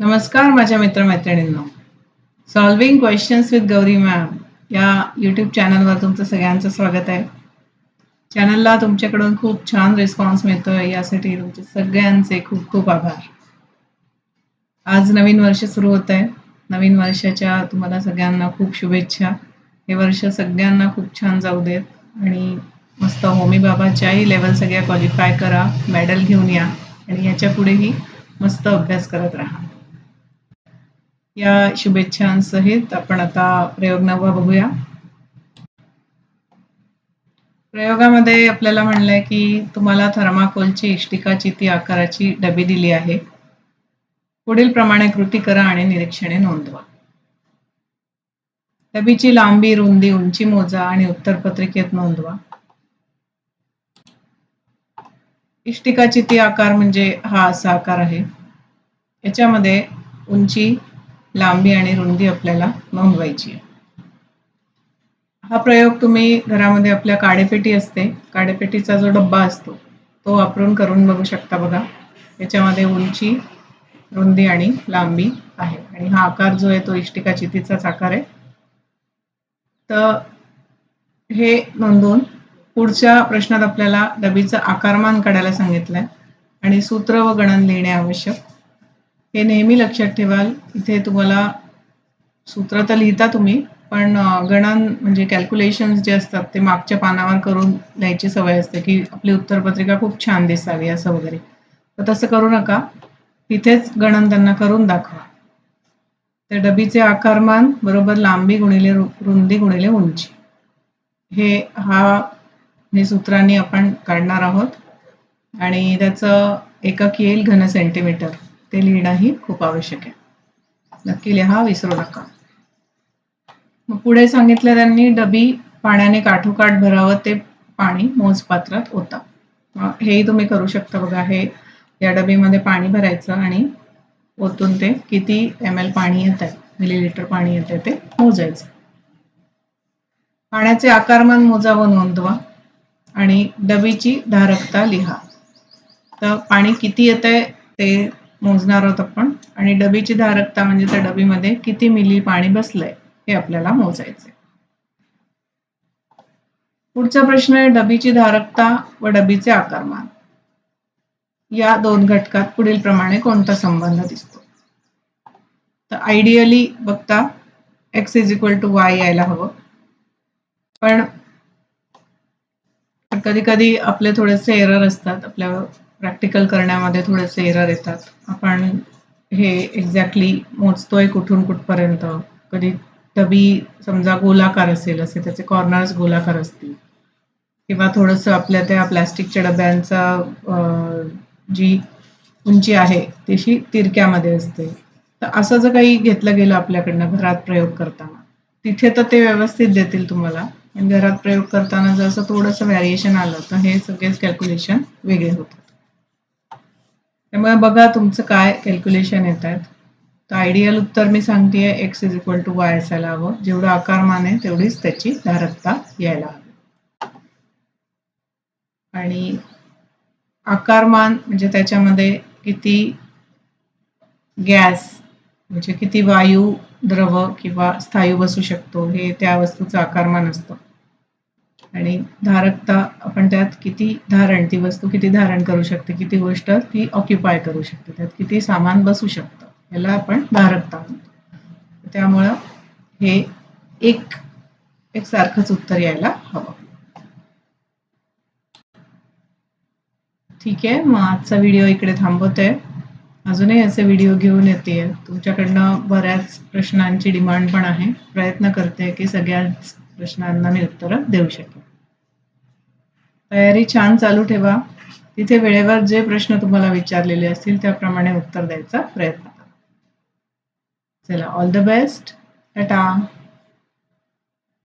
नमस्कार माझ्या मित्रमैत्रिणींना. Solving questions with Gauri ma'am या यूट्यूब चॅनलवर तुमचं सगळ्यांचं स्वागत आहे. चॅनलला तुमच्याकडून खूप छान रिस्पॉन्स मिळतोय यासाठी तुमचे सगळ्यांचे खूप खूप आभार. आज नवीन वर्ष सुरू होत आहे. नवीन वर्षाच्या तुम्हाला सगळ्यांना खूप शुभेच्छा. हे वर्ष सगळ्यांना खूप छान जाऊ देत आणि मस्त होमी बाबाच्याही लेवल सगळ्या क्वालिफाय करा मेडल घेऊन या आणि याच्या पुढेही मस्त अभ्यास करत राहा. या शुभेच्छांसहित आपण आता प्रयोग नववा बघूया. प्रयोगामध्ये आपल्याला म्हणलंय की तुम्हाला थर्माकोलची इष्टिकाची ती आकाराची डबी दिली आहे. पुढील प्रमाणे कृती करा आणि निरीक्षणे नोंदवा. डबीची लांबी रुंदी उंची मोजा आणि उत्तरपत्रिकेत नोंदवा. इष्टिकाची ती आकार म्हणजे हा असा आकार आहे. याच्यामध्ये उंची लांबी आणि रुंदी आपल्याला नोंदवायची आहे. हा प्रयोग तुम्ही घरामध्ये आपल्या काडेपेटी असते. काडेपेटीचा जो डब्बा असतो तो वापरून करून बघू शकता बघा. याच्यामध्ये उंची रुंदी आणि लांबी आहे. आणि हा आकार जो आहे तो इष्टिका चितीचाच आकार आहे. तर हे नोंदवून पुढच्या प्रश्नात आपल्याला डबीचं आकारमान काढायला सांगितलंय. आणि सूत्र व गणन लिहिणे आवश्यक. हे नेहमी लक्षात ठेवाल. इथे तुम्हाला सूत्र तर लिहिता तुम्ही पण गणन म्हणजे कॅल्क्युलेशन्स जे असतात ते मागच्या पानावर करून लिहायची सवय असते की आपली उत्तरपत्रिका खूप छान दिसावी असं वगैरे. तर तसं करू नका. तिथेच गणन त्यांना करून दाखवा. तर डबीचे आकारमान बरोबर लांबी गुणिले रुंदी गुणिले उंची. हे हा हे सूत्रांनी आपण काढणार आहोत. आणि त्याचं एकक येईल घन सेंटीमीटर ते लिहिणंही खूप आवश्यक आहे. नक्की लिहा विसरू नका. मग पुढे सांगितलं त्यांनी डबी पाण्याने काठोकाठ भरावं ते पाणी मोजपात्रात होता हेही तुम्ही करू शकता बघा हे या डबीमध्ये पाणी भरायचं आणि ओतून ते किती एम एल पाणी येत आहे मिलीलिटर पाणी येत आहे ते मोजायचं. पाण्याचे आकारमान मोजावं नोंदवा. आणि डबीची धारकता लिहा. तर पाणी किती येत आहे ते मोजणार आहोत आपण. आणि डबीची धारकता म्हणजे त्या डबीमध्ये किती मिली पाणी बसलंय हे आपल्याला मोजायचे पुढचा प्रश्न आहे डबीची धारकता व डबीचे आकारमान या दोन घटकात पुढील प्रमाणे कोणता संबंध दिसतो? तर आयडियली बघता X is equal to Y यायला हवं. पण कधी कधी आपले थोडेसे एरर असतात आपल्या प्रॅक्टिकल करण्यामध्ये थोडेसे एरर येतात. आपण हे एक्झॅक्टली मोजतोय कुठून कुठपर्यंत. कधी डबी समजा गोलाकार असेल असे त्याचे कॉर्नर्स गोलाकार असतील. किंवा थोडंसं आपल्या त्या प्लॅस्टिकच्या डब्यांचा जी उंची आहे तशी तिरक्यामध्ये असते. तर असं जर काही घेतलं गेलं आपल्याकडनं घरात प्रयोग करताना तिथे तर ते व्यवस्थित देतील तुम्हाला. घरात प्रयोग करताना जर असं थोडंसं व्हॅरिएशन आलं तर हे सगळेच कॅल्क्युलेशन वेगळे होतात. त्यामुळे बघा तुमचं काय कॅल्क्युलेशन येत आहेत तर आयडियल उत्तर मी सांगतेय X is equal to Y असायला हवं. जेवढं आकारमान आहे तेवढीच त्याची धारकता यायला हवी. आणि आकारमान म्हणजे त्याच्यामध्ये किती गॅस म्हणजे किती वायू द्रव किंवा स्थायू बसू शकतो हे त्या वस्तूचं आकारमान असतं. आणि धारकता आपण त्यात किती धारण ती वस्तू किती धारण करू शकते किती गोष्ट ती ऑक्युपाय करू शकते त्यात किती सामान बसू शकतं याला आपण धारकता म्हणतो. त्यामुळं हे एक एक सारखंच उत्तर यायला हवं. ठीक आहे मग आजचा व्हिडिओ इकडे थांबवते अजूनही असे व्हिडिओ घेऊन येते. तुमच्याकडनं बऱ्याच प्रश्नांची डिमांड पण आहे. प्रयत्न करते की सगळ्याच प्रश्नांना मी उत्तरं देऊ शकेन. तयारी छान चालू ठेवा. तिथे वेळेवर जे प्रश्न तुम्हाला विचारलेले असतील त्याप्रमाणे उत्तर द्यायचा प्रयत्न करा. चला ऑल द बेस्ट टाटा